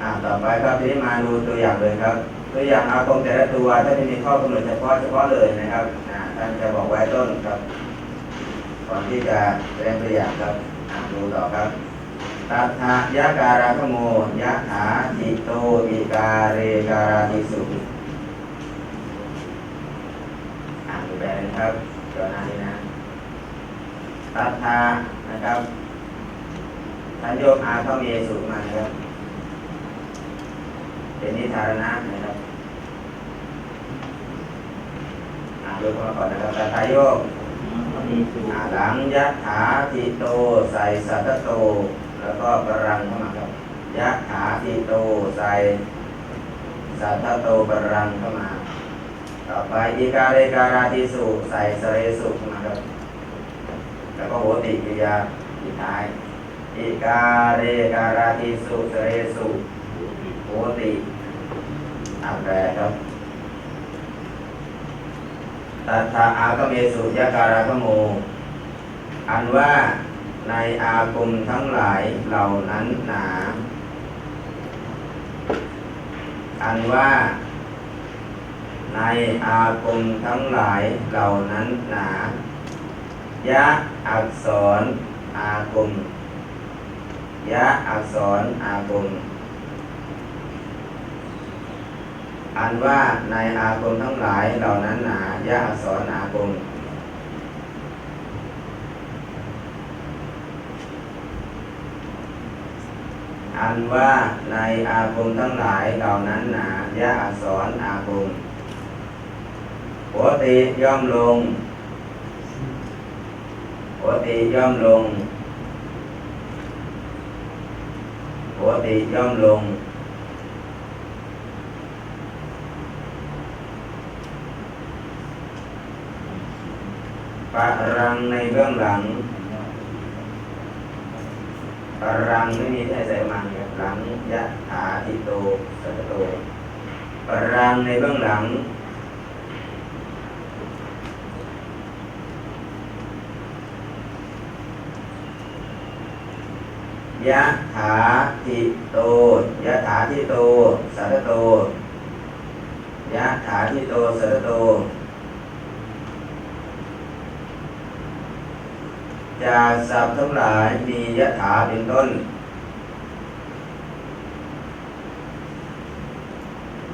อ่าต่อไปครับทีนี้มาดูตัวอย่างเลยครับ ตัวอย่างอากงแต่ละตัวถ้าจะมีข้อกำหนดเฉพาะเฉพาะเลยนะครับอ่าท่านจะบอกไว้ต้นครับ ก่อนที่จะแสดงตัวอย่างครับอ่าดูต่อครับตัทธยะการาคโมยะถาจิโตอิกาเรการาติสุอ่านดูแปลนะครับตัวหน้านี้นะตัทธะนะครับท่านโยกอาเข้ามีสุมานะครับ เป็นนิทานนะนะครับอ่านดูมาก่อนนะครับตัทธะโยกหลังยะถาทิโตใส่สัตโต แล้วก็กรังเข้ามาครับยะถาทิโตใส่สัตโตกรังเข้ามาต่อไปอีกาเรการาติสุใส่สเรสุเข้ามาครับแล้วก็โหติกิยาสุดท้ายอีกาเรการาติสุสเรสุ โหติอ่านแปลครับตัทาอากเมสุยะการากโม อันว่าในอากุมทั้งหลายเหล่านั้นหนา อันว่าในอากุมทั้งหลายเหล่านั้นหนา ยะอักษรอากุมยะอักษรอากุม อันว่าในอาคมทั้งหลายเหล่านั้นหนายะอักษรอาคมอันว่าในอาคมทั้งหลายเหล่านั้นหนายะอักษรอาคมปกติย่อมลงปกติย่อมลงปกติย่อมลง ปะ รังในเบื้องหลังปรังไม่มีแค่ใส่มังครับหลังยะถาทิโตสัตโตปรังในเบื้องหลัง ยะถาทิโต ยะถาทิโตสัตโต ยะถาทิโตสัตโต จากศัพท์ทั้งหลายมียถาเป็นต้น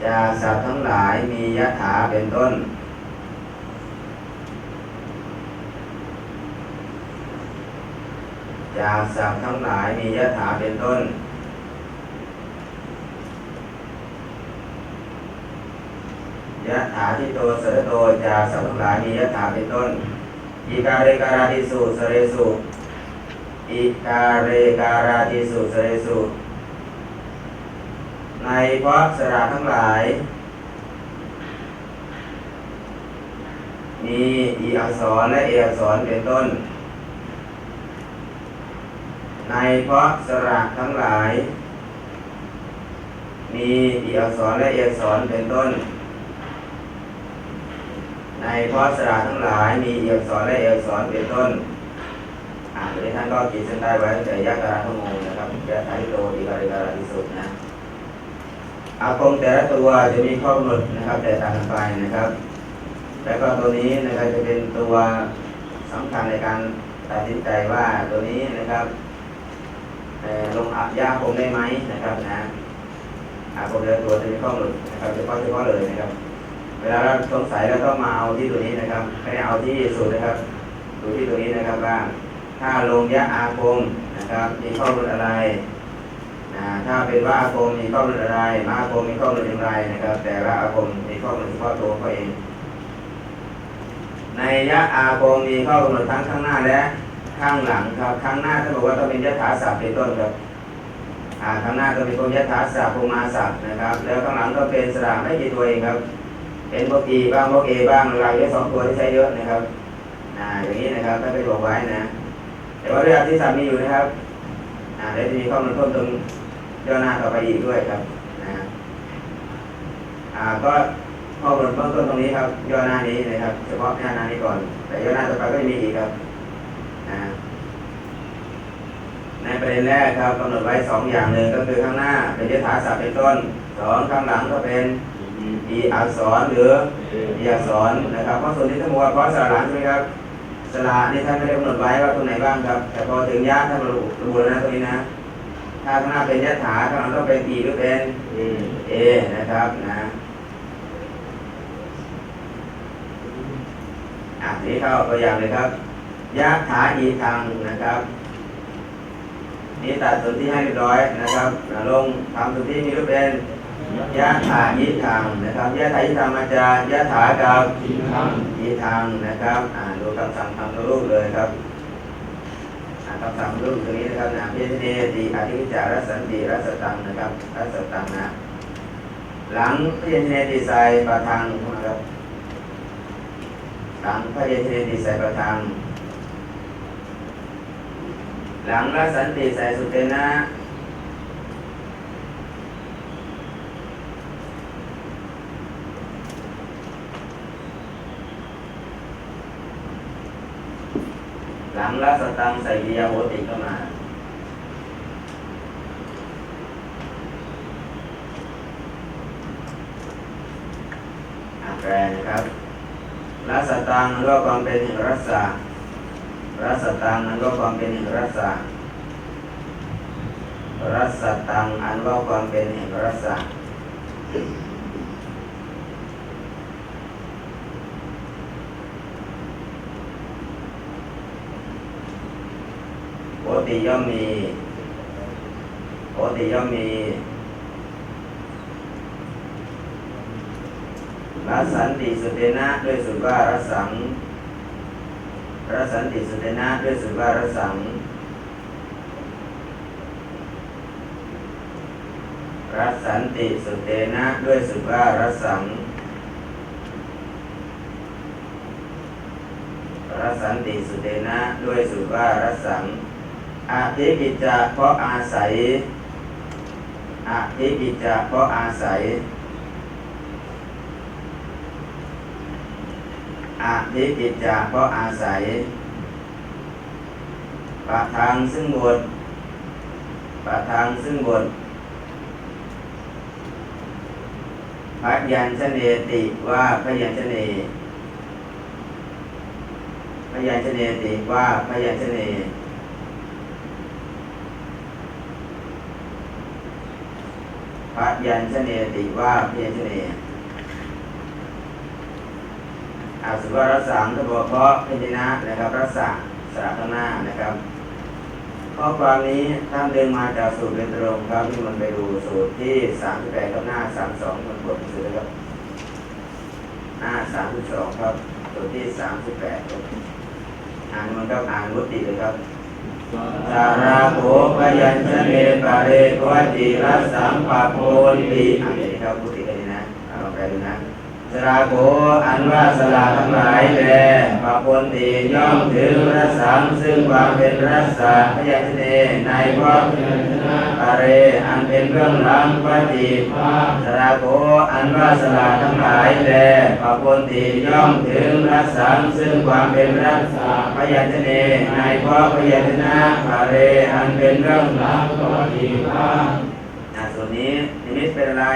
จากศัพท์ทั้งหลายมียถาเป็นต้น จากศัพท์ทั้งหลายมียถาเป็นต้นยะถาที่โตสระโตจากศัพท์ทั้งหลายมียถาเป็นต้น อิกาเรการาติสุสเรสุอิกาเรการาติสุสเรสุในพระสระทั้งหลาย มีอีอักษรและเออักษรเป็นต้น ในพระสระทั้งหลาย มีอีอักษรและเออักษรเป็นต้น ในพราะสระทั้งหลายมีเอกสอนและเอกสอนเป็นต้นอ่านนี้ท่านก็ขีดเส้นใต้ไว้แต่ยักษ์การทั้งมงนะครับยะทาริโตติการิการที่สุดนะอาคมแต่ละตัวจะมีข้อกำหนดนะครับ แต่ต่างกันไปนะครับ แล้วก็ตัวนี้นะครับจะเป็นตัวสำคัญในการตัดสินใจว่าตัวนี้นะครับลงอักยาคมได้ไหมนะครับนะอาคมแต่ละตัวจะมีข้อกำหนดนะครับเฉพาะเฉพาะเลยนะครับ เวลาเราสงสัยเราต้องมาเอาที่ตัวนี้นะครับไม่ได้เอาที่สูตรนะครับ ดูที่ตัวนี้นะครับว่าถ้าลงยะอาคมนะครับ มีข้อมูลอะไรนะถ้าเป็นว่าอาคมมีข้อมูลอะไร มาอาคมมีข้อมูลอย่างไรนะครับ แต่ละอาคมมีข้อมูลเฉพาะตัวเขาเอง ในยะอาคมมีข้อกำหนดทั้งข้างหน้าและข้างหลังครับข้างหน้าท่านบอกว่าต้องเป็นยะถาศัพท์เป็นต้นครับข้างหน้าต้องเป็นพวกยะถาศัพท์พวกมาศัพท์นะครับ แล้วข้างหลังก็เป็นสระไม่กี่ตัวเองครับ เป็นพวกีบ้างพวกเอบ้างเราเยอะสองตัวที่ใช้เยอะนะครับอ่าอย่างนี้นะครับถ้าไปบอกไว้นะ แต่ว่าเรื่องที่สามีอยู่นะครับอ่าเดี๋ยวจะมีข้อมูลเพิ่มเติมย่อหน้าต่อไปอีกด้วยครับนะอ่าก็ข้อมูลเพิ่มต้นตรงนี้ครับย่อหน้านี้นะครับเฉพาะหน้าหน้านี้ก่อน แต่ย่อหน้าต่อไปก็จะมีอีกครับนะในประเด็นแรกครับกำหนดไว้สองอย่างหนึ่งก็คือข้างหน้าเป็นยถาศัพท์เป็นต้นสองข้างหลังก็เป็น อีอักษรหรืออีอักษรนะครับเพราะส่วนที่ทั้งหมดเพราะสระหลังใช่ไหมครับสระนี่ท่านไม่ได้กำหนดไว้ว่าตรงไหนบ้างครับ แต่พอถึงยะท่านมาระบุแล้วนะตรงนี้นะถ้าข้างหน้าเป็นยถาข้างหลังต้องเป็นอีหรือเป็นเอนะครับนะอะทีนี้เข้าตัวอย่างเลยครับยะถาอีทางนะครับนี่ตัดส่วนที่ให้เรียบร้อยนะครับลงทำส่วนที่มีรูปเป็น ยะถายิทางนะครับยะถายิทางมาจากยะถากับยิทางนะครับ อ่าดูคำสั่งทำตัวรูปเลยครับอ่าคำสั่งรูปตรงนี้นะครับนะเพเนติอธิวิจารสันติรัสตังนะครับรัสตังนะ หลังเพเนติใส่ประทังนะครับหลังพระเยเนติใส่ประทัง หลังรัสันติใส่สุเตนะ ห ลังรัสตังใส่วิยาโหติเข้ามาอาแปลนะครับรัสตังก็ความเป็นแห่งรัสสะรัสตังนั้นก็ความเป็นแห่งรัสสะรัสตังอันว่าความเป็นแห่งรัสสะ ติย่อมมีโอติย่อมมีรัสันติสุเตนะด้วยสุดว่ารสังรัสันติสุเตนะด้วยสุดว่ารสังรัสันติสุเตนะด้วยสุดว่ารสังรัสันติสุเตนะด้วยสุดว่ารสัง อาทิกิจจะเพราะอาศัยอาทิกิจจะเพราะอาศัยอาทิกิจจะเพราะอาศัยปะทางซึ่งบทปะทางซึ่งบทพยัญชเนติว่าพยัญชเนพยัญชเนติว่าพยัญชเน พยัญชเนติว่าเพียัญชเนอาสุว่ารักษาก็บอกเพราะพิจนะนะครับรักษาสระข้างหน้านะครับข้อความนี้ท่านเดินมาจากสูตรโดยตรงครับที่มันไปดูสูตรที่สามสิบแปดกับหน้าสามสองมันบทสือครับหน้าสามสิบสองครับสูตรที่สามสิบแปดอ่านมันก็อ่านวุติเลยครับ สาราโภพยัญชเนปะเรกวติรัสสัมปะโพลิอ่านอย่างนี้ครับ สราโกอันว่าสลาทั้งหลายแลปะปนติย่อมถึงรัสสังซึ่งความเป็นรัสสะพยัญชนในพระปะเรอันเป็นเรื่องล้ำวัติสราโกอันว่าสลาทั้งหลายแลปะปนติย่อมถึงรัสสังซึ่งความเป็นรัสสะพยัญชนในพระพยัญชนะปะเรอันเป็นเรื่องล้ำวัติอะส่วนนี้นิมิตเป็นอะไร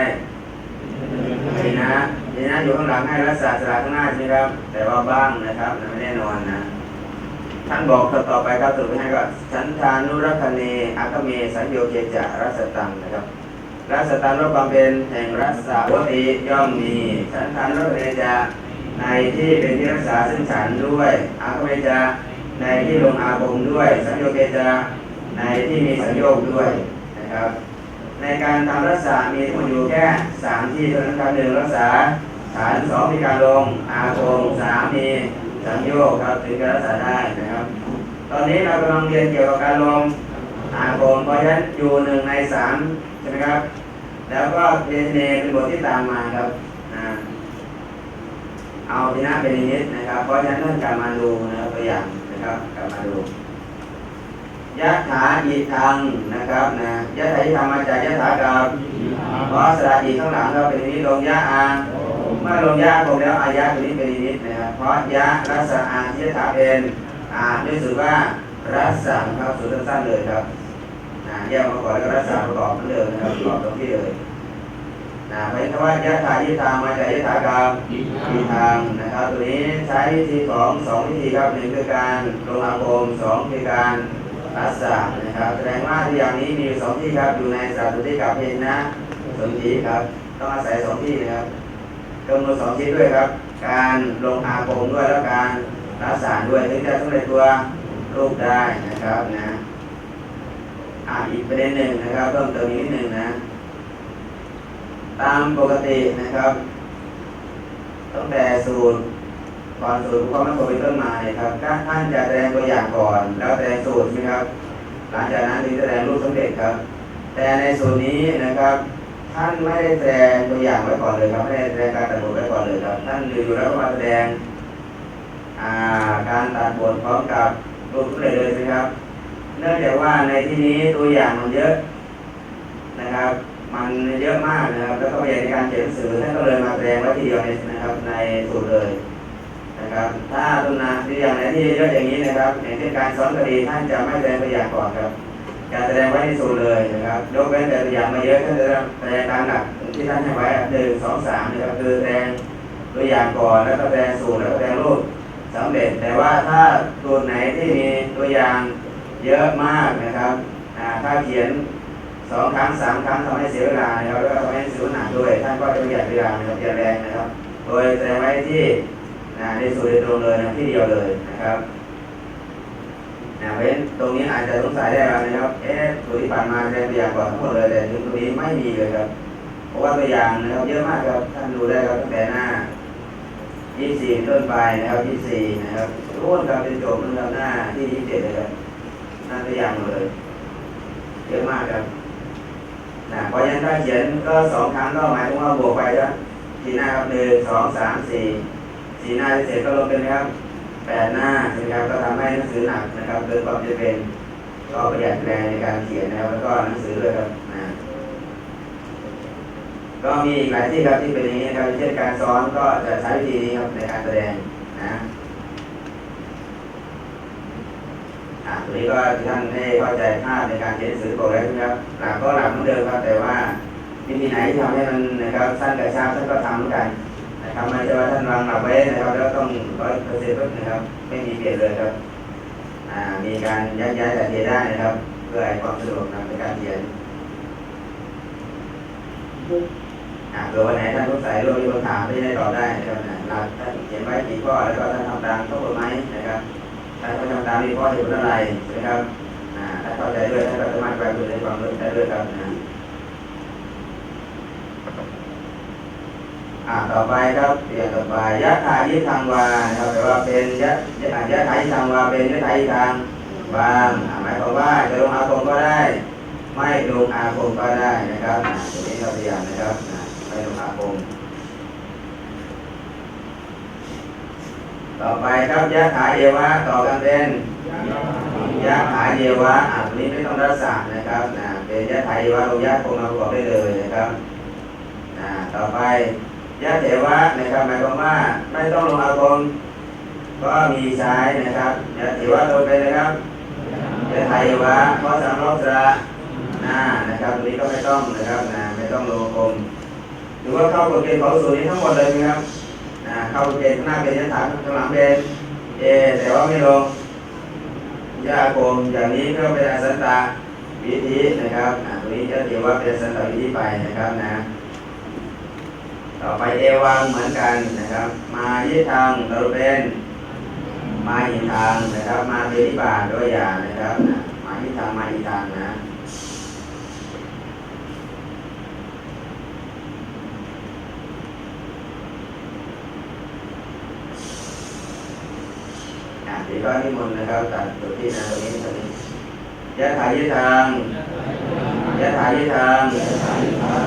นี่นะ นี่นะอยู่ข้างหลังให้รักษาสระข้างหน้าใช่ไหมครับ แต่ว่าบ้างนะครับไม่แน่นอนนะ ท่านบอกต่อไปครับสรุปให้ก็สันธานุรักเนอาคเมสัญโยเกจะรัสตังนะครับรัสตังรู้ความเป็นแห่งรัสสาวติย่อมมีสันธานุรักเนจะในที่เป็นที่รักษาซึ่งฉันด้วยอาคเมจะในที่ลงอาคมด้วย สัญโยเกจะในที่มีสัญโยกด้วยนะครับ ในการทำรักษามีทั้งหมดอยู่แค่สามที่เท่านั้นครับหนึ่งรักษาฐานสองมีการลงอาคมสามมีสังโยกครับถึงจะรักษาได้นะครับ ตอนนี้เรากำลังเรียนเกี่ยวกับการลงอาคมเพราะฉะนั้นอยู่หนึ่งในสามใช่ไหมครับ แล้วก็เรนเนเป็นบทที่ตามมาครับเอาที่น้าเป็นนิดนะครับ เพราะฉะนั้นท่านกลับมาดูนะครับตัวอย่างนะครับกลับมาดู ยะถาอีทางนะครับนะยะถาอีทางมาจากยะถากับเพราะสระอีข้างหลังเราเป็นนิดลงยะอาเมื่อลงยะคงแล้วอายะตัวนี้เป็นนิดนะครับเพราะยะรัสอาที่ยะถาเป็นอาด้วยสุว่ารัสสังครับสุดสั้นๆเลยครับนะแยกมาก่อนแล้วก็รักษาประกอบเหมือนเดิมนะครับประกอบตรงที่เลยนะเพราะฉะนั้นคำว่ายะถายิทางมาจากยะถากรรมอีกมีทางนะครับตัวนี้ใช้วิธีของสองวิธีครับหนึ่งคือการลงอาคมสองคือการ รักษานะครับแสดงว่าที่อย่างนี้มีอยู่สองที่ครับอยู่ในสัตว์ที่กับเพนนะสนธิครับ ต้องอาศัยสองที่นะครับกำหนดสองที่ด้วยครับ การลงอาคมด้วยแล้วการรักษาด้วยถึงจะสำเร็จตัวรูปได้นะครับนะอ่าอีกประเด็นหนึ่งนะครับเพิ่มเติมอีกนิดหนึ่งนะ ตามปกตินะครับตั้งแต่สูตร ก่อนสูตรความมั่นคงเป็นต้นมาเนี่ยครับท่านจะแสดงตัวอย่างก่อน แล้วแสดงสูตรใช่ไหมครับ หลังจากนั้นถึงแสดงรูปสำเร็จครับ แต่ในสูตรนี้นะครับ ท่านไม่ได้แสดงตัวอย่างไว้ก่อนเลยครับไม่ได้แสดงการตัดบทไว้ก่อนเลยครับ ท่านอยู่แล้วก็มาแสดงการตัดบทพร้อมกับรูปสำเร็จเลยใช่ครับ เนื่องจากว่าในที่นี้ตัวอย่างมันเยอะนะครับมันเยอะมากนะครับ แล้วก็พยายามในการเขียนหนังสือท่านก็เลยมาแสดงไว้ทีเดียวในนะครับในสูตรเลย นะครับ ถ้าตุนาที่อย่างไหนที่เยอะอย่างนี้นะครับอย่างเช่นการสอนคดีท่านจะไม่แสดงตัวอย่างก่อนครับจะแสดงไว้ในสูตรเลยนะครับยกเว้นแต่ตัวอย่างมาเยอะท่านจะแสดงตามหลักที่ท่านให้ไว้หนึ่งสองสามนะครับคือแสดงตัวอย่างก่อนแล้วก็แสดงสูตรแล้วก็แสดงรูปสำเร็จ แต่ว่าถ้าสูตรไหนที่มีตัวอย่างเยอะมากนะครับถ้าเขียนสองครั้งสามครั้งทำให้เสียเวลานะครับแล้วก็ทำให้เสียหนักด้วยท่านก็จะประหยัดเวลานะครับอย่าแรงนะครับ โดยแสดงไว้ที่ นะในสูตรโดยตรงเลยนะที่เดียวเลยนะครับนะเพราะฉะนั้นตรงนี้อาจจะสงสัยได้ว่านะครับ เอ๊ะสูตรที่ผ่านมาแสดงตัวอย่างก่อนทั้งหมดเลยแต่ถึงตรงนี้ไม่มีเลยครับ เพราะว่าตัวอย่างนะครับเยอะมากครับท่านดูได้ครับตั้งแต่หน้า 24 ต้นไปนะครับ 24 นะครับรุ่นครับเป็นโจทย์นะครับหน้าที่ 27 เลยครับหน้าตัวอย่างหมดเลย เยอะมากครับนะเพราะฉะนั้นถ้าเขียนก็สองครั้งก็หมายถึงว่าบวกไปจะกี่หน้าครับหนึ่งสองสามสี่ สี่หน้าที่เสร็จก็ลงเป็นนะครับแปดหน้าใช่ไหมครับก็ทำให้หนังสือหนักนะครับเกินความจำเป็นก็ประหยัดแรงในการเขียนนะครับแล้วก็หนังสือด้วยครับนะก็มีอีกหลายที่ครับที่เป็นอย่างนี้นะครับเช่นการสอนก็จะใช้วิธีนี้ครับในการแสดงนะอ่าตัวนี้ก็ท่านให้เข้าใจภาพในการเขียนหนังสือบอกแล้วนะครับหลักก็หลักเหมือนเดิมครับแต่ว่าวิธีไหนที่ทำให้มันนะครับสั้นกระชับท่านก็ทำเหมือนกัน นะครับไม่ใช่ว่าท่านวางหลักไว้นะครับ แล้วต้องร้อยเปอร์เซ็นต์นะครับ ไม่มีเปลี่ยนเลยครับ อ่า มีการยักย้ายแต่เทได้นะครับ เพื่อให้ความสะดวกในการเขียนอ่าเผื่อวันไหนท่านสงสัยรื่องมีคำถามไม่ได้ตอบได้นะครับนะหลักท่านเขียนไว้กี่ข้อแล้วก็ท่านทำตามทั้งหมดไหมนะครับท่านก็ทำตามนี้เพราะเหตุผลอะไรนะครับ อ่าถ้าเข้าใจด้วยท่านก็สามารถไปดูในความรู้ได้ด้วยครับนะ อ่าต่อไปครับเรียนต่อไปยะถายิทังวานะครับแปลว่าเป็นยะยะยะถายิทังวาเป็นยะถายิทังบางอ่าหมายความว่าจะลงอาคมก็ได้ ไม่ลงอาคมก็ได้นะครับตัวนี้เราพยายามนะครับไม่ลงอาคมต่อไปครับยะถาเยวะต่อกันเป็นยะถาเยวะอะตัวนี้ไม่ต้องรักษานะครับนะเป็นยะถาเยวะลงยะคงมาประกอบได้เลยนะครับต่อไป ยะเถวะนะครับหมายความว่าไม่ต้องลงอาคมก็มีใช้นะครับยะเถวะลงไปนะครับยะถาเยวะเพราะสามรอบสระนะนะครับตัวนี้ก็ไม่ต้องนะครับนะไม่ต้องลงอาคมหรือว่าเข้ากฎเกณฑ์ของสูตรนี้ทั้งหมดเลยนะครับอ่าเข้าเป็นข้างหน้าเป็นยันฐาข้างหลังเป็นเอแต่ว่าไม่ลงยาโกมอย่างนี้ก็เป็นอสันตาวิธีนะครับตรงนี้จะเรียว่าเป็นสันตาวิธีไปนะครับนะ ต่อไปเอวังเหมือนกันนะครับ มายี่ทางเราเป็นมาอีทางนะครับ มาเป็นนิบาตด้วยอย่างนะครับนะมายี่ทางมาอีทางนะอ่าเดี๋ยวก็นิมนต์นะครับตัดตัวที่นะตรงนี้ตรงนี้ยะถายิทาง ยะถายิทาง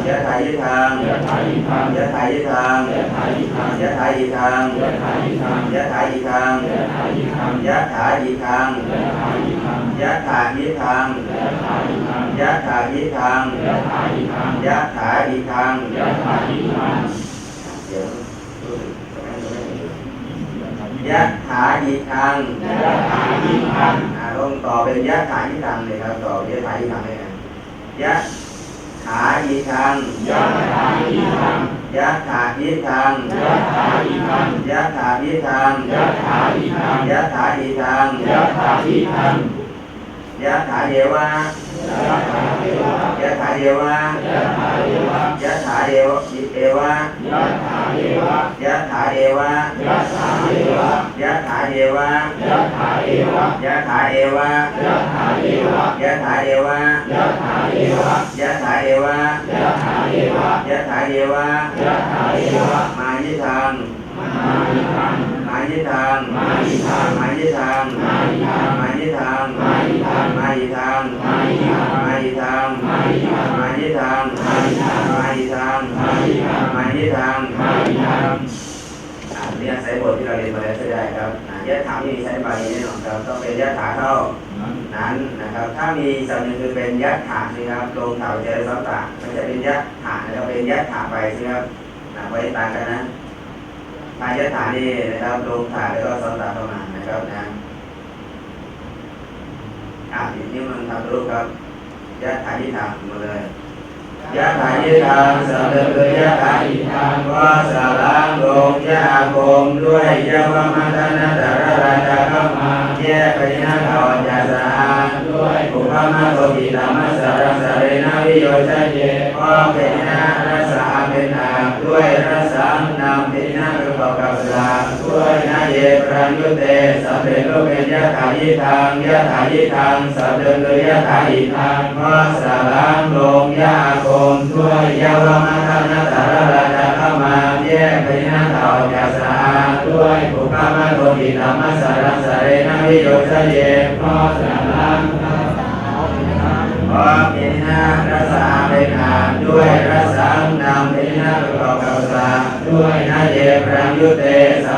ยะถายิทางยะถายิทังยะถายิทางยะถายิทังยะถายิทางยะถายิทังยะถายิทางยะถายิทังยะถายิทางยะถายิทังยะถายิทางยะถายิทังยะถายิทางเดี๋ยวยะถายิทางยะถายิทังอ่าต้องต่อเป็นยะถายิทางเลยครับ ต่อยะถายิทางเลยนะ ยะถาอิทังยะถาอิทังยะถาอิทังยะถาอิทังยะถาอิทังยะถาอิทังยะถาอิทังยะถาอิทังยะถาเดวะยะถาเทวะ ยะถาเดวะยะถาเทวะยะถาเดวะเอวะยะถาเทวะยะถาเอวะยะถาเทวะยะถาเอวะยะถาเอวะยะถาเอวะยะถาเอวะยะถาเอวะยะถาเอวะยะถาเอวะยะถาเอวะยะถาเอวะยะถาเอวะมายิทังมาอิทังมายิทังมาอิทังมายิทังมาอิทัง มายิทังมาอิทังมายิทังมาอิทังมายิทังมาอิทังมายิทังมาอิทังมายิทังมาอิทังมายิทังมาอิทังอ่าเนี่ยใช้บทที่เราเรียนมาแล้วใช่ได้ครับยะถาไม่มีใช้บาลีแน่นอนครับต้องเป็นยะถาเท่านั้นนะครับ ถ้ามีสำเนียงคือเป็นยะถานะครับลงเถาเจะได้ซ้ำตามันจะเป็นยะถานะครับเป็นยะถาไปใช่ไหมครับอ่าไว้ต่างกันนะถ้ายะถานี่นะครับลงถาแล้วก็ซ้ำตาเข้ามาณนะครับนะ อ่าทีนี้มันทำรูปครับยะถาที่ถามมาเลยยะถาที่ทางสำเร็จเลยยะถาที่ทางว่าสารังลงยะอาคมด้วยยะวะมัตนาตระราชาเข้ามาแยกไปหน้าเขาจะสะอาดด้วยอุปมาโตปิธรรมสารสเรนะวิโยชเยก็เป็นนา ยปรัญยุเตสัพเพโลกเป็นยะถายิทางยะถายิทางสัพเดินโดยยะถาอิทางก็สารังลงยะอาคมด้วยยะวะมัทานาตรราชาเข้ามาแยกเป็นนาเขาจะสะอาดด้วยอุปมาโตปิธรรมสารสเรนะวิโยชเยเพระสารังขอเป็นนารัสสาเป็นอาด้วยรัสสังนามเป็นนาประกอบกับสาด้วยนาเยปรังยุเต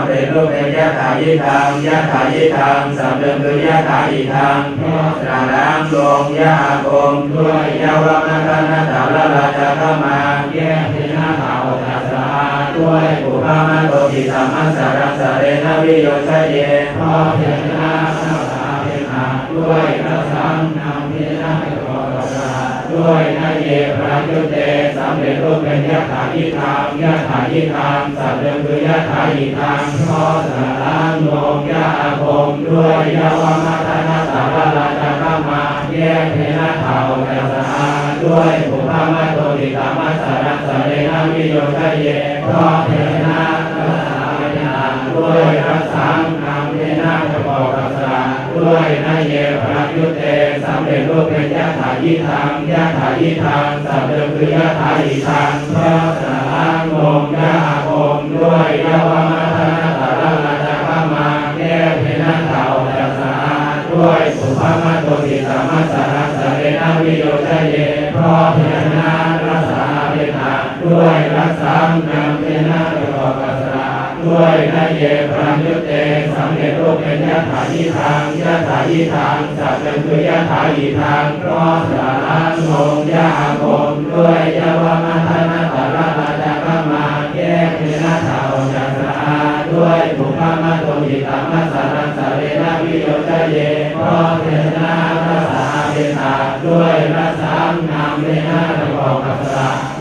สัมเร็จรูปเป็นยะถายิทางยะถายิทางสัมเดิมคือยะถาอิทางเพราะสารังลงยะอาคมด้วยยะวะมัคนาถาลาราชาเข้ามาแยกเป็นหน้าขาวจะสะอาด้วยปุพามาโตติธรรมสารังสเรนวิโยชเยพราะเพียงนาหน้าตาเป็นอาด้วยพระสังนำเพียงหน้าเป็นา ด้วยนาเยพระยุเตสำเร็จรูปเป็นยะถาอิทางยะถาอิทางสัตว์เดิมคือยะถาอิทางเพราะสารังลงยะอาคมด้วยยะวมัทนาสารราชาเข้ามาแยกเป็นหน้าขาวจะสะอาดด้วยปุพามาโตติตามัสสารสเรนะวิโยชเยเพราะเพียงหน้ารักษาเป็นาด้วยรักษานำเพียงหน้า ด้วยนาเยพระยุเตสำเร็จรูปเป็นยะถายิทางยะถายิทางสำเร็จคือยะถายิทางเพราะ เยพระยุเตสำเร็จรูปเป็นยะถายิทางยะถายิทางสัพเป็นคือยะถายิทางเพราะสารังลงยะอาคมด้วยยะวามัทนาตาราชาเข้ามาแยกเพนัเต่าจะสะอาดด้วยบุพามาโตหิตามัสารัสสเรนะวิโยชเยเพราะเพนัรักษาเป็นาด้วยรักษานามเพนัป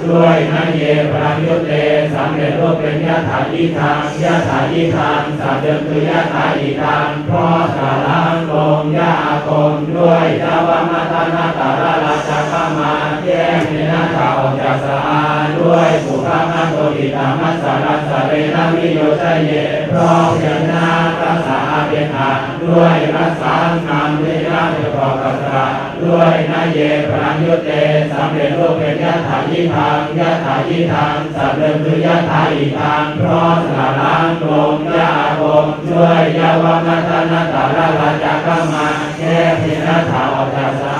ด้วยนาเยพระยุเตสำเร็จรูปเป็นยะถายิทางยะถายิทางสัพเดิมคือยะถาอิทางเพราะสารังลงยะอาคมด้วยยะวามัทนาตาราราชาเข้ามาแยกเพนัเต่าจะสะอาดด้วยสุภามาโตติตามัสสารัสสเรนะวิโยชเยเพราะเพียนารักษาเป็นอาด้วยรักษานามเวนาประกอบกับสระ ด้วยนาเยพระยุเตสำเร็จรูปเป็นยะถายิทางยะถายิทางสัพเดิมคือยะถาอิทางเพราะสารังลมยะอาคมด้วยยะวัฒนาตาราลาชาเข้ามาแค่เพนัเต่าจะสะอ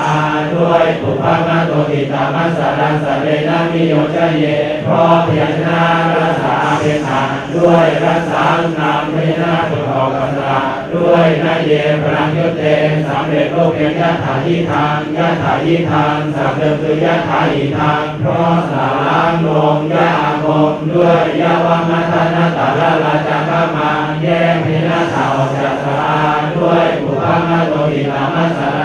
ากสา วยปุพามาโตติตามัสสารัสสเรนะวิโยชเยเพราะเพียงนารักษาเป็นอานด้วยรักษานามเวนาประกอกับสระด้วยนาเยพระยุเตสำเร็จรูปเป็นยะถายิทางยะถายิทางสัพเดิมคือยะถาอิทางเพราะสารังลงยะอาคมด้วยยะวามัทนาตาราราชาเข้ามาแยกเพนัเต่าจะสะอาด้วยปุพามาโตติตามัสสาร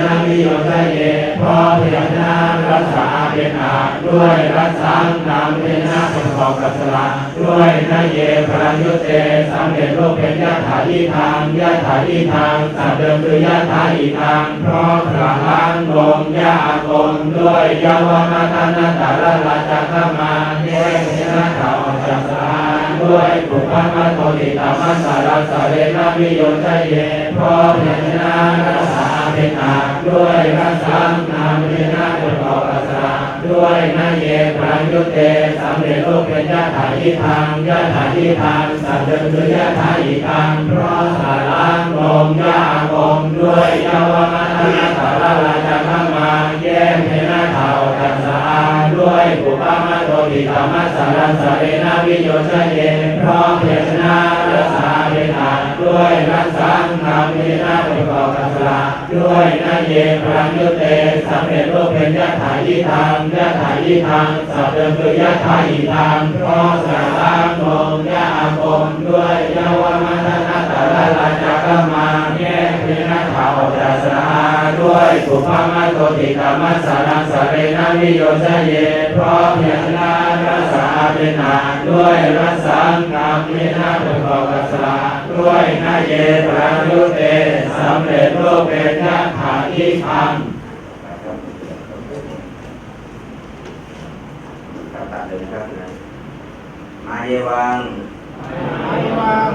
นามิโยชเยพราะพยัญชนะรักษาเป็นอาด้วยรักษานามพยัญชนะประกอบกัสระด้วยนาเยพระยุเตสำเร็จรูปเป็นยะถาอีทางยะถาอีทางสัตว์เดิมคือยะถาอีทาง เพราะพระล้างลมยะอากมด้วยยาวมาทานาตาลราชาขมาแยกพยัญชนะเก่าออกจากสระด้วยปุพพะมัตโตติตามัสสาราสาเรนามิโยชเยพราะพยัญชนะรักษา เป็นอาด้วยพรักษานามพยัญชนะประกอบกับสระด้วยนายเยพระยุเตสำเร็จรูปเป็นยะถาอีทางยะถาอีทางสัตว์เดิมคือยะถาอีทางเพราะสาล้างลมยะอากมด้วยยาวมาทนาสาราราชาขมาแยกเพนาเท่ากันสะอาดด้วยปุพพมัตโตติตามัสารัสสะเรนาวิโยชเยเพราะเพชนะรักษาเป็นอาจด้วยรักษา มเพนาประกอบกัสระด้วยนาเยพระยุเตสำเร็จรูปเป็นยะถาอีทางยะถาอีทางสัพเดิมคือยะถาอีทางเพราะสาล้างลมยะอากมด้วยยาวมาทนาตาลราชาขมาแยกเพนะเท่าจากสระด้วยปุพพะมัตโตติกามัสสารังสะเรนาวิโยชเยเพราะเพชนะรักษาเป็นอาด้วยรักษานามเพนะประกอบกัสระ ด้วยนาเยพระยุเตสำเร็จรูปเป็นยะถาอีทังครับตัดเลยนะครับนะมาเยวัง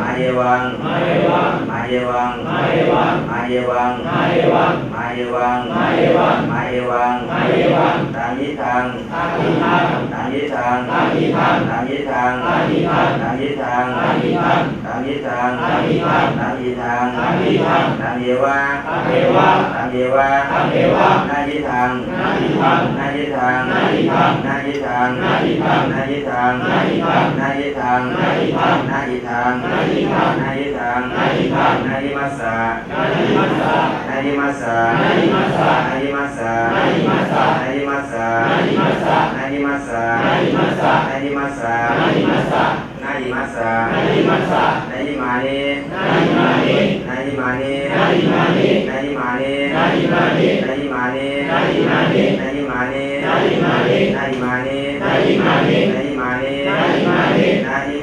มาเยวังมาเยวัง มาเยวัง มาเยวัง มาเยวัง มาเยวัง มาเยวัง มาเยวัง มาเยวัง มาเยวัง มาเยวังตามยิทางตาทิทังตามยิทางตาทิทังตามยิทางตาทิทังตามยิทางตาทิทังตามยิทางตามยิทางตามยิทางตามยิทางตามเยวะตามเยวะตามเยวะตามเยวะนายิทางนาทิทังนายิทางนายิทังนายิทางนายิทังนายิทางนายิทังนายิทางนายิทังนายิทางนายิทังนายิทางนายิทังนายิมัสสะนายิมัสสะนายิมัสสะนายิมัสสะนายิมัสสะนายิมัสสะนายิมัสสะนายิมัสสะนายิมัสสะนายิมัสสะนายิมัสสะนายิมัสสะนายิมัสสะนายิมัสสะนายิมานินายิมานินายิมานินายิมานินายิมานินายิมานินายิมานินายิมานินายิมานินายิมานินายิมานินายิมานินายิมานิ นายิมานิ นายิ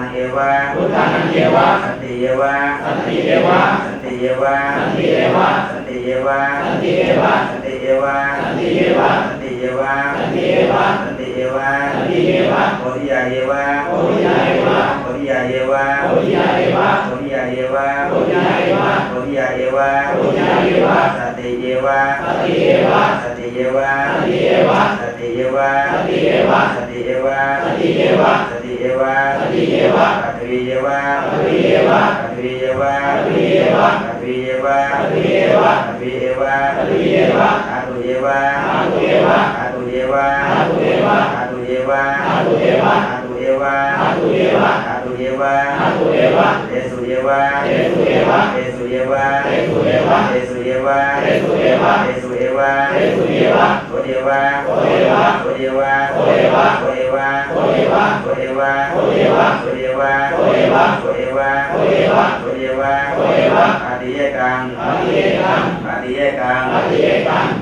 พุทธานังเยวะสันติเยวะสันติเอวะสันติเยวะสันติเอวะสันติเยวะสันติเอวะสันติเยวะสันติเอวะสันติเยวะสันติเอวะสันติเยวะสันติเอวะโพธิยาเยวะโพธิยาเอวะโพธิยาเยวะโพธิยาเอวะโพธิยาเยวะโพธิยาเอวะโพธิยาเยวะโพธิยาเอวะสันติเยวะสันติเอวะสันติเยวะสันติเอวะสันติเยวะสันติเอวะสันติเยวะสันติเอวะสันติเย วะสันติเอวะปัตวีเยวะปัตวีเอวะปัตวีเยวะปัตวีเอวะปัตวีเยวะปัตวีเอวะปัตวีเยวะปัตวีเอวะอาตุเยวะอาตุเอวะอาตุเยวะอาตุเอวะอาตุเยวะอาตุเอวะอาตุเยวะอาตุเอวะอาตุเยวะอาตุเอวะเอสุเยวะเอสุเอวะเอสุเยวะเอสุเอวะเอสุเยวะเอสุเอวะเอสุเยวะเอสุเอวะโสเยวะโสเอวะโสเยวะโสเอวะโสเยวะ วะโสเอวะโสเยวะโสเอวะโสเยวะโสเอวะโสเยวะโสเอวะโสเยวะโสเอวะปาติเยกังปาติเยกังปาติเยกัง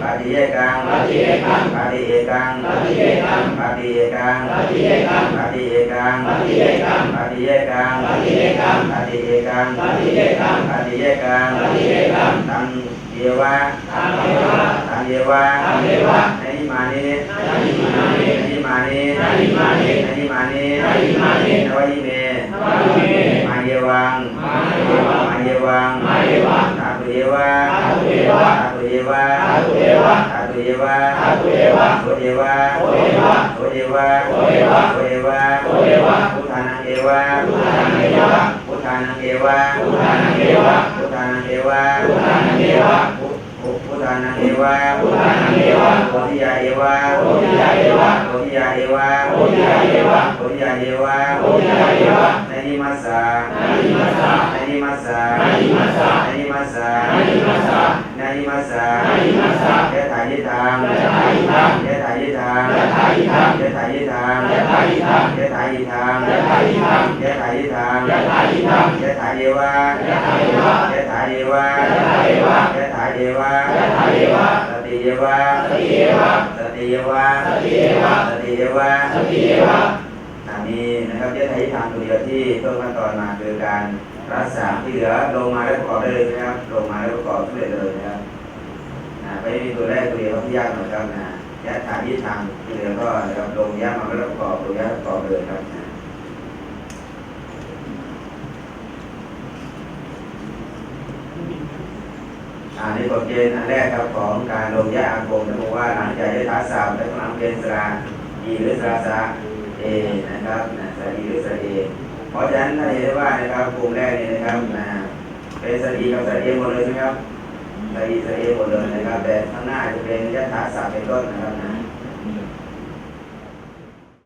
ปาติเยกังปาติเยกังปาติเยกังปาติเยกังปาติเยกังปาติเยกังปาติเยกังปาติเยกังปาติเยกังปาติเยกังปาติเยกังปาติเยกังปาติเยกังปาติเยกังปาติเยกังตังเยวะตังเอวะตังเยวะตังเอวะในนิมานินายิมานิในนิมานินายิมานิในนิมานินายิมานินวายิเมนวายิเมมาเยวังมาเยวังมาเยวังมาเยวังตาตุเยวะตาตุเยวะตาตุเยวะตาตุเอวะตาตุเยวะตาตุเอวะโสเยวะโสเอวะโสเยวะโสเอวะโสเยวะโสเอวะพุทธานังเอวะพุทธานังเอวะพุทธานังเอวะพุทธานังเอวะพุทธานังเอวะพุทธานังเอวะพุทธา นังเอวะพุทธานังเอวะโพธิยาเอวะโพธิยาเอวะโพธิยาเอวะโพธิยาเอวะโพธิยาเอวะโพธิยาเอวะในนิมัสสะนานิมัสสะในนิมัสสะนานิมัสสะในนิมัสสะนานิมัสสะในนิมัสสะนานิมัสสะยะถายิทังยะถายิทังยะถายิทังยะถายิทังยะถายิทังยะถายิทังยะถายิทังยะถายิทังยะถายิทังยะถายิทังยะถาเยวะยะถาเยวะยะถาเยวะยะถาเยวะยะถา ยวะยะถาเยวะสติเยวะสติเอวะสติเยวะสติเอวะสติเยวะสติเอวะอันนี้นะครับยะถายิทังตัวเดียวที่ต้นขั้นตอนมาคือการรักษาที่เหลือลงมาแล้วประกอบได้เลยนะครับ ลงมาแล้วประกอบสำเร็จเลยนะครับอ่าไปมีตัวแรกตัวเดียวที่ยากหน่อยครับนะยะถายิทังที่เหลือก็นะครับลงยะมาแล้วประกอบลงยะประกอบเลยครับ อันนี้กฎเกณฑ์อันแรกครับของการลงยะอาคมจะบอกว่าหลังจากได้ทักษะและกำลังเป็นสระอีหรือสระสะเอนะครับนะสระอีหรือสระเอเพราะฉะนั้นท่าเห็นได้ว่านะครับกลุ่มแรกนี่นะครับนะเป็นสระอีกับสระเอหมดเลยใช่ไหมครับสระอีสระเอหมดเลยนะครับ แต่ข้างหน้าจะเป็นยะทักษะเป็นต้นนะครับนะ